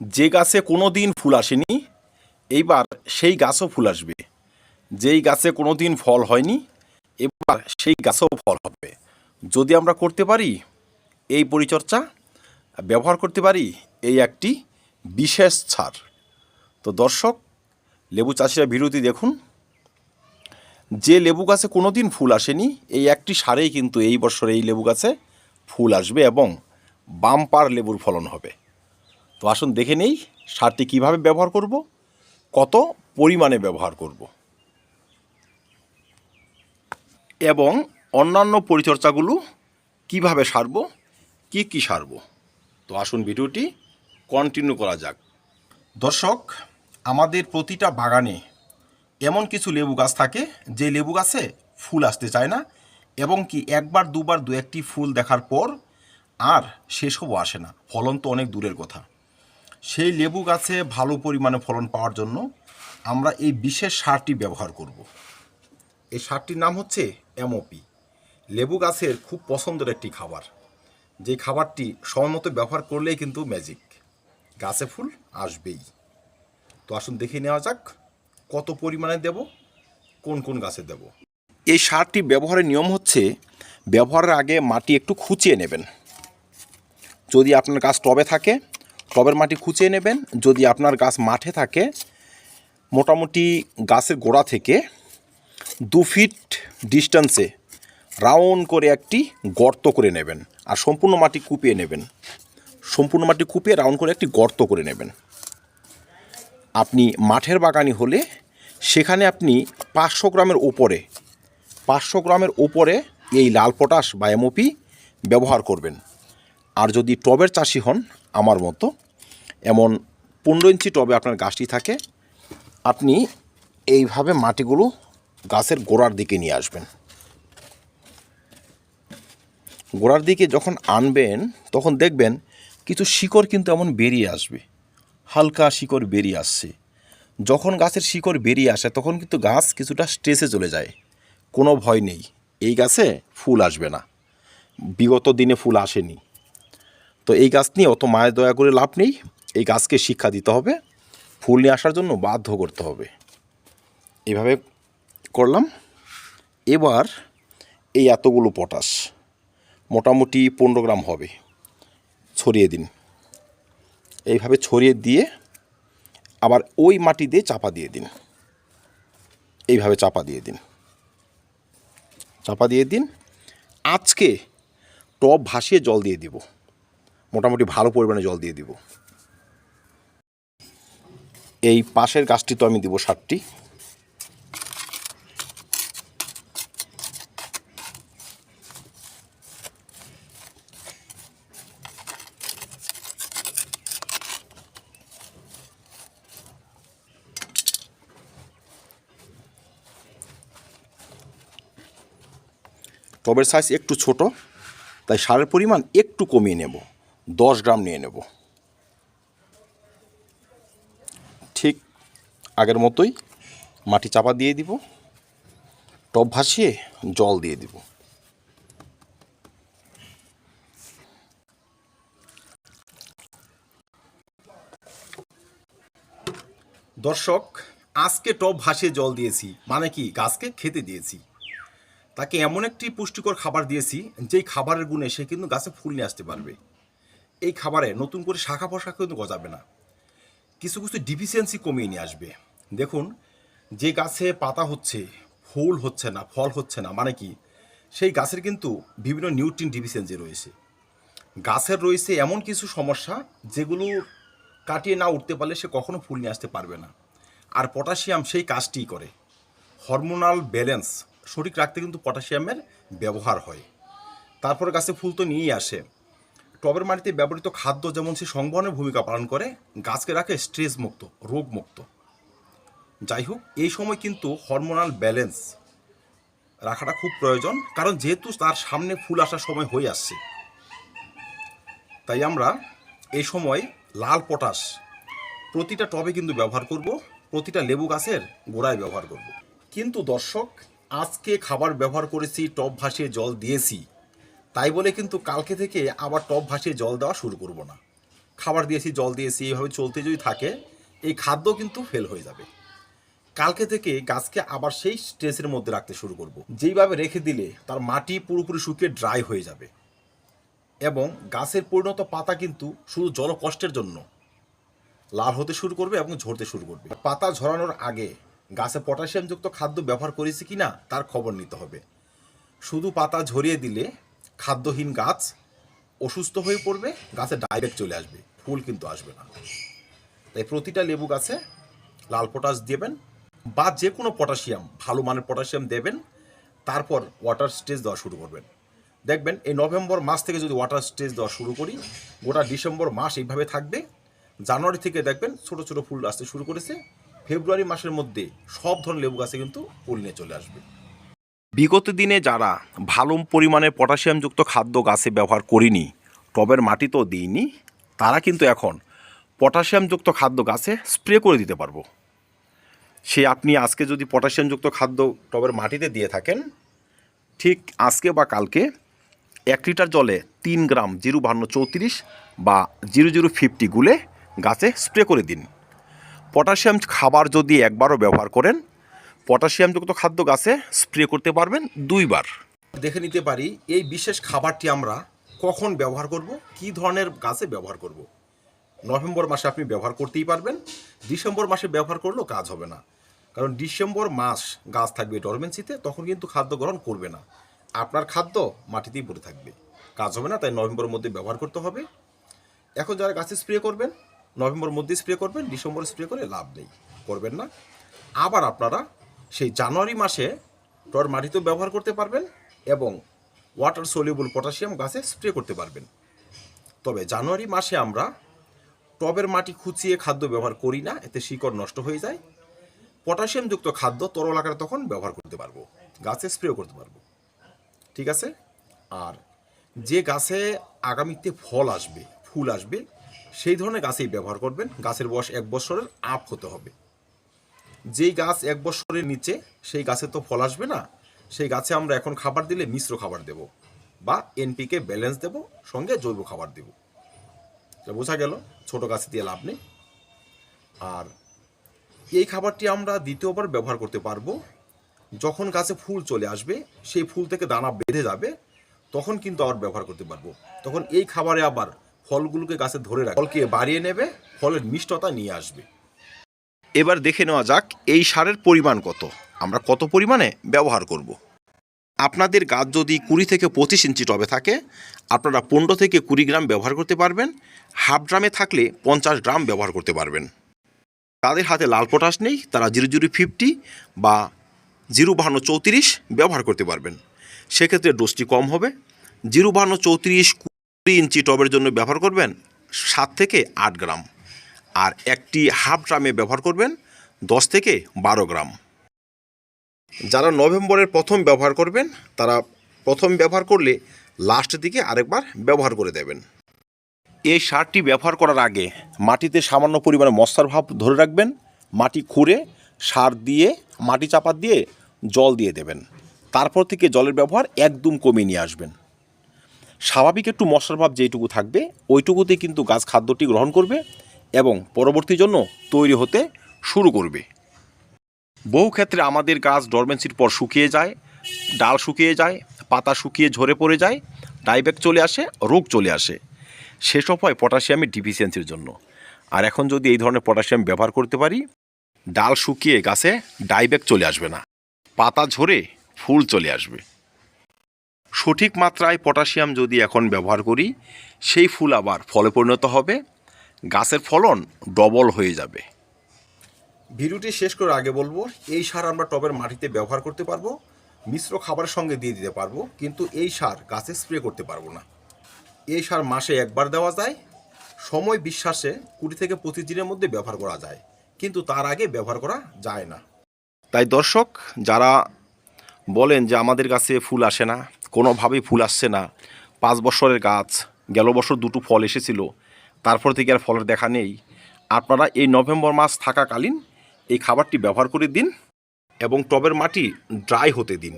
যে গাছে কোনো দিন ফুল আসেনি, এইবার সেই গাছও ফুল আসবে। যেই গাছে কোনো দিন ফল হয়নি, এবার সেই গাছেও ফল হবে। যদি আমরা করতে পারি এই পরিচর্যা, ব্যবহার করতে পারি এই একটি বিশেষ ছাড় তো দর্শক, লেবু চাষিরা বিরতি দেখুন। যে লেবু গাছে কোনো দিন ফুল আসেনি, এই একটি সারেই কিন্তু এই বছর এই লেবু গাছে ফুল আসবে এবং বাম্পার লেবুর ফলন হবে। তো আসুন দেখে নেই সারটি কীভাবে ব্যবহার করব, কত পরিমাণে ব্যবহার করব। এবং অন্যান্য পরিচর্যাগুলো কীভাবে সারব, কি কি সারব। তো আসুন ভিডিওটি কন্টিনিউ করা যাক। দর্শক, আমাদের প্রতিটা বাগানে এমন কিছু লেবু গাছ থাকে, যে লেবু গাছে ফুল আসতে চায় না, এবং কি একবার, দুবার দু একটি ফুল দেখার পর আর সেসবও আসে না। ফলন তো অনেক দূরের কথা। সেই লেবু গাছে ভালো পরিমাণে ফলন পাওয়ার জন্য আমরা এই বিশেষ সারটি ব্যবহার করব। এই সারটির নাম হচ্ছে এমওপি লেবু গাছের খুব পছন্দের একটি খাবার। যে খাবারটি সময়মতো ব্যবহার করলেই কিন্তু ম্যাজিক গাছে ফুল আসবেই। তো আসুন দেখে নেওয়া যাক কত পরিমাণে দেব, কোন কোন গাছে দেব। এই সারটি ব্যবহারের নিয়ম হচ্ছে ব্যবহারের আগে মাটি একটু খুঁচিয়ে নেবেন। যদি আপনার গাছ টবে থাকে টবের মাটি খুঁচিয়ে নেবেন। যদি আপনার গাছ মাঠে থাকে, মোটামুটি গাছের গোড়া থেকে দু ফিট ডিস্টেন্সে রাউন্ড করে একটি গর্ত করে নেবেন আর সম্পূর্ণ মাটি কুপিয়ে নেবেন। সম্পূর্ণ মাটি কুপিয়ে রাউন্ড করে একটি গর্ত করে নেবেন। আপনি মাঠের বাগানি হলে সেখানে আপনি পাঁচশো গ্রামের ওপরে পাঁচশো গ্রামের ওপরে এই লাল পটাশ বা এমওপি ব্যবহার করবেন। আর যদি টবের চাষি হন, আমার মতো এমন পনেরো ইঞ্চি টবে আপনার গাছটি থাকে, আপনি এইভাবে মাটিগুলো গাছের গোড়ার দিকে নিয়ে আসবেন। গোড়ার দিকে যখন আনবেন, তখন দেখবেন কিছু শিকড় কিন্তু এমন বেরিয়ে আসবে, হালকা শিকড় বেরিয়ে আসছে। যখন গাছের শিকড় বেরিয়ে আসে, তখন কিন্তু গাছ কিছুটা স্ট্রেসে চলে যায়। কোনো ভয় নেই, এই গাছে ফুল আসবে না। বিগত দিনে ফুল আসেনি। তো এই গাছ নিয়ে অত মায়ের দয়া করে লাভ নেই। এই গাছকে শিক্ষা দিতে হবে, ফুল নিয়ে আসার জন্য বাধ্য করতে হবে। এভাবে করলাম। এবার এই এতগুলো পটাশ মোটামুটি পনেরো গ্রাম হবে, ছড়িয়ে দিন। এইভাবে ছড়িয়ে দিয়ে আবার ওই মাটি দিয়ে চাপা দিয়ে দিন। এইভাবে চাপা দিয়ে দিন। চাপা দিয়ে দিন। আজকে টব ভাসিয়ে জল দিয়ে দিব। মোটামুটি ভালো পরিমাণে জল দিয়ে দিব। এই পাশের গাছটি তো আমি দিব সারটি টবের সাইজ একটু ছোট, তাই সারের পরিমাণ একটু কমিয়ে নেব, দশ গ্রাম নিয়ে নেব ঠিক আগের মতোই মাটি চাপা দিয়ে দিব, টব ভাসিয়ে জল দিয়ে দিব। দর্শক, আজকে টব ভাসিয়ে জল দিয়েছি মানে কি গাছকে খেতে দিয়েছি। তাকে এমন একটি পুষ্টিকর খাবার দিয়েছি, যেই খাবারের গুণে সে কিন্তু গাছে ফুল নিয়ে আসতে পারবে। এই খাবারে নতুন করে শাখা পোশাক কিন্তু গজাবে না। কিছু কিছু ডিফিসিয়েন্সি কমিয়ে নিয়ে আসবে। দেখুন, যে গাছে পাতা হচ্ছে, ফুল হচ্ছে না, ফল হচ্ছে না মানে কি? সেই গাছের কিন্তু বিভিন্ন নিউট্রিন ডিফিসিয়েন্সি রয়েছে। গাছের রয়েছে এমন কিছু সমস্যা যেগুলো কাটিয়ে না উঠতে পারলে সে কখনো ফুল নিয়ে আসতে পারবে না। আর পটাশিয়াম সেই কাজটিই করে। হরমোনাল ব্যালেন্স সঠিক রাখতে কিন্তু পটাশিয়ামের ব্যবহার হয়। তারপর গাছে ফুল তো নিয়েই আসে। টবের মাটিতে ব্যবহৃত খাদ্য যেমন সে সংবহনের ভূমিকা পালন করে, গাছকে রাখে স্ট্রেস মুক্ত রোগ মুক্ত যাই হোক, এই সময় কিন্তু হরমোনাল ব্যালেন্স রাখাটা খুব প্রয়োজন, কারণ যেহেতু তার সামনে ফুল আসার সময় হয়ে আসছে। তাই আমরা এই সময় লাল পটাশ প্রতিটা টবে কিন্তু ব্যবহার করব, প্রতিটা লেবু গাছের গোড়ায় ব্যবহার করব। কিন্তু দর্শক, আজকে খাবার ব্যবহার করেছি, টব ভাসিয়ে জল দিয়েছি। তাই বলে কিন্তু কালকে থেকে আবার টব ভাসিয়ে জল দেওয়া শুরু করব না। খাবার দিয়েছি, জল দিয়েছি এইভাবে চলতে যদি থাকে, এই খাদ্য কিন্তু ফেল হয়ে যাবে। কালকে থেকে গাছকে আবার সেই স্টেজের মধ্যে রাখতে শুরু করব। যেইভাবে রেখে দিলে তার মাটি পুরোপুরি শুকিয়ে ড্রাই হয়ে যাবে। এবং গাছের পরিণত পাতা কিন্তু শুধু জলকষ্টের জন্য লাল হতে শুরু করবে এবং ঝরতে শুরু করবে। পাতা ঝরানোর আগে গাছে পটাশিয়ামযুক্ত খাদ্য ব্যবহার করেছি কি না তার খবর নিতে হবে। শুধু পাতা ঝরিয়ে দিলে খাদ্যহীন গাছ অসুস্থ হয়ে পড়বে, গাছে ডাইরেক্ট চলে আসবে, ফুল কিন্তু আসবে না। তাই প্রতিটা লেবু গাছে লাল পটাশ দেবেন বা যে কোনো পটাশিয়াম, ভালো মানের পটাশিয়াম দেবেন, তারপর ওয়াটার স্টেজ দেওয়া শুরু করবেন। দেখবেন এই নভেম্বর মাস থেকে যদি ওয়াটার স্টেজ দেওয়া শুরু করি, গোটা ডিসেম্বর মাস এইভাবে থাকবে। জানুয়ারি থেকে দেখবেন ছোট ছোট ফুল আসতে শুরু করেছে। ফেব্রুয়ারি মাসের মধ্যে সব ধরনের লেবু গাছে কিন্তু ফুল নিয়ে চলে আসবে। বিগত দিনে যারা ভালো পরিমাণে পটাশিয়ামযুক্ত খাদ্য গাছে ব্যবহার করিনি, টবের মাটিতেও দিইনি, তারা কিন্তু এখন পটাশিয়ামযুক্ত খাদ্য গাছে স্প্রে করে দিতে পারব। সে আপনি আজকে যদি পটাশিয়ামযুক্ত খাদ্য টবের মাটিতে দিয়ে থাকেন, ঠিক আজকে বা কালকে এক লিটার জলে তিন গ্রাম জিরো বাহান্ন চৌত্রিশ বা জিরো জিরো ফিফটি গুলে গাছে স্প্রে করে দিন। পটাশিয়াম খাবার যদি একবারও ব্যবহার করেন পটাশিয়ামযুক্ত খাদ্য গাছে স্প্রে করতে পারবেন দুইবার। দেখে নিতে পারি, এই বিশেষ খাবারটি আমরা কখন ব্যবহার করব, কি ধরনের গাছে ব্যবহার করব। নভেম্বর মাসে আপনি ব্যবহার করতেই পারবেন, ডিসেম্বর মাসে ব্যবহার করলেও কাজ হবে না। কারণ ডিসেম্বর মাস গাছ থাকবে ডরমেন্সিতে তখন কিন্তু খাদ্য গ্রহণ করবে না। আপনার খাদ্য মাটিতেই পড়ে থাকবে। কাজ হবে না, তাই নভেম্বরের মধ্যে ব্যবহার করতে হবে। এখন যারা গাছে স্প্রে করবেন নভেম্বর মধ্যে স্প্রে করবেন, ডিসেম্বর স্প্রে করে লাভ নেই, করবেন না। আবার আপনারা সেই জানুয়ারি মাসে টর মাটিতেও ব্যবহার করতে পারবেন এবং ওয়াটার সলিউবল পটাশিয়াম গাছে স্প্রে করতে পারবেন। তবে জানুয়ারি মাসে আমরা টবের মাটি খুঁচিয়ে খাদ্য ব্যবহার করি না, এতে শিকড় নষ্ট হয়ে যায়। পটাশিয়ামযুক্ত খাদ্য তরল আকারে তখন ব্যবহার করতে পারব, গাছে স্প্রেও করতে পারব। ঠিক আছে? আর যে গাছে আগামীতে ফল আসবে, ফুল আসবে, সেই ধরনের গাছেই ব্যবহার করবেন। গাছের বয়স এক বছরের আপ হতে হবে। যেই গাছ এক বছরের নিচে, সেই গাছে তো ফল আসবে না। সেই গাছে আমরা এখন খাবার দিলে মিশ্র খাবার দেব বা এনপিকে ব্যালেন্স দেব, সঙ্গে জৈব খাবার দেব। বোঝা গেল, ছোট গাছে দিয়ে লাভ নেই। আর এই খাবারটি আমরা দ্বিতীয়বার ব্যবহার করতে পারব। যখন গাছে ফুল চলে আসবে, সেই ফুল থেকে দানা বেঁধে যাবে, তখন কিন্তু আবার ব্যবহার করতে পারব। তখন এই খাবারে আবার ফলগুলোকে গাছে ধরে রাখবে। ফলকে বাড়িয়ে নেবে, ফলের মিষ্টতা নিয়ে আসবে। এবার দেখে নেওয়া যাক এই সারের পরিমাণ কত। আমরা কত পরিমাণে ব্যবহার করব। আপনাদের গাছ যদি কুড়ি থেকে পঁচিশ ইঞ্চি টবে থাকে, আপনারা পনেরো থেকে কুড়ি গ্রাম ব্যবহার করতে পারবেন, হাফ ড্রামে থাকলে পঞ্চাশ গ্রাম ব্যবহার করতে পারবেন। তাদের হাতে লাল পটাশ নেই, তারা জিরো জিরো ফিফটি বা জিরো বাহান্ন চৌত্রিশ ব্যবহার করতে পারবেন। সেক্ষেত্রে ডোজটি কম হবে। জিরো বাহান্ন চৌত্রিশ কুড়ি ইঞ্চি টবের জন্য ব্যবহার করবেন সাত থেকে আট গ্রাম। আর একটি হাফ ড্রামে ব্যবহার করবেন দশ থেকে বারো গ্রাম। যারা নভেম্বরের প্রথম ব্যবহার করবেন, তারা প্রথম ব্যবহার করলে লাস্টের দিকে আরেকবার ব্যবহার করে দেবেন। এই সারটি ব্যবহার করার আগে মাটিতে সামান্য পরিমাণে মশার ভাব ধরে রাখবেন, মাটি খুঁড়ে সার দিয়ে, মাটি চাপা দিয়ে জল দিয়ে দেবেন। তারপর থেকে জলের ব্যবহার একদম কমিয়ে নিয়ে আসবেন। স্বাভাবিক একটু মশার ভাব যেইটুকু থাকবে ওইটুকুতে কিন্তু গাছ খাদ্যটি গ্রহণ করবে এবং পরবর্তী জন্য তৈরি হতে শুরু করবে। বহু ক্ষেত্রে আমাদের গাছ ডরমেন্সির পর শুকিয়ে যায়, ডাল শুকিয়ে যায়, পাতা শুকিয়ে ঝরে পড়ে যায় ডাইব্যাক চলে আসে, রোগ চলে আসে। সেসব হয় পটাশিয়ামের ডিফিসিয়েন্সির জন্য। আর এখন যদি এই ধরনের পটাশিয়াম ব্যবহার করতে পারি, ডাল শুকিয়ে গাছে ডাইব্যাক চলে আসবে না, পাতা ঝরে ফুল চলে আসবে। সঠিক মাত্রায় পটাশিয়াম যদি এখন ব্যবহার করি, সেই ফুল আবার ফলে পরিণত হবে। গাছের ফলন ডবল হয়ে যাবে। ভিডিওটি শেষ করার আগে বলব এই সার আমরা টবের মাটিতে ব্যবহার করতে পারব মিশ্র খাবারের সঙ্গে দিয়ে দিতে পারব কিন্তু এই সার গাছে স্প্রে করতে পারব না। এই সার মাসে একবার দেওয়া যায় সময় বিশ্বাসে কুড়ি থেকে পঁচিশ দিনের মধ্যে ব্যবহার করা যায় কিন্তু তার আগে ব্যবহার করা যায় না। তাই দর্শক যারা বলেন যে আমাদের কাছে ফুল আসে না কোনোভাবেই ফুল আসছে না পাঁচ বছরের গাছ গেল বছর দুটো ফল এসেছিল তারপর থেকে আর ফলের দেখা নেই। আপনারা এই নভেম্বর মাস থাকাকালীন এই খাবারটি ব্যবহার করে দিন এবং টবের মাটি ড্রাই হতে দিন,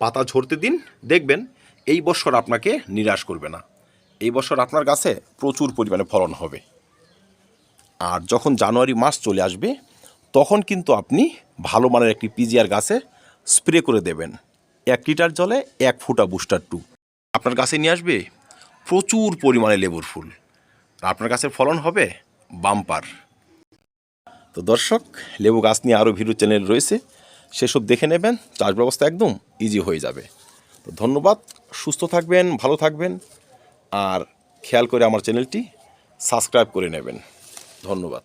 পাতা ঝরতে দিন। দেখবেন এই বছর আপনাকে নিরাশ করবে না। এই বছর আপনার গাছে প্রচুর পরিমাণে ফলন হবে। আর যখন জানুয়ারি মাস চলে আসবে, তখন কিন্তু আপনি ভালো মানের একটি পিজিআর গাছে স্প্রে করে দেবেন। এক লিটার জলে এক ফুটা বুস্টার টু। আপনার গাছে নিয়ে আসবে প্রচুর পরিমাণে লেবুর ফুল। আপনার গাছের ফলন হবে? বাম্পার। তো দর্শক, লেবু গাছ নিয়ে আরও ভিডিও চ্যানেল রয়েছে, সেসব দেখে নেবেন, চাষ ব্যবস্থা একদম ইজি হয়ে যাবে। তো ধন্যবাদ, সুস্থ থাকবেন, ভালো থাকবেন, আর খেয়াল করে আমার চ্যানেলটি সাবস্ক্রাইব করে নেবেন। ধন্যবাদ।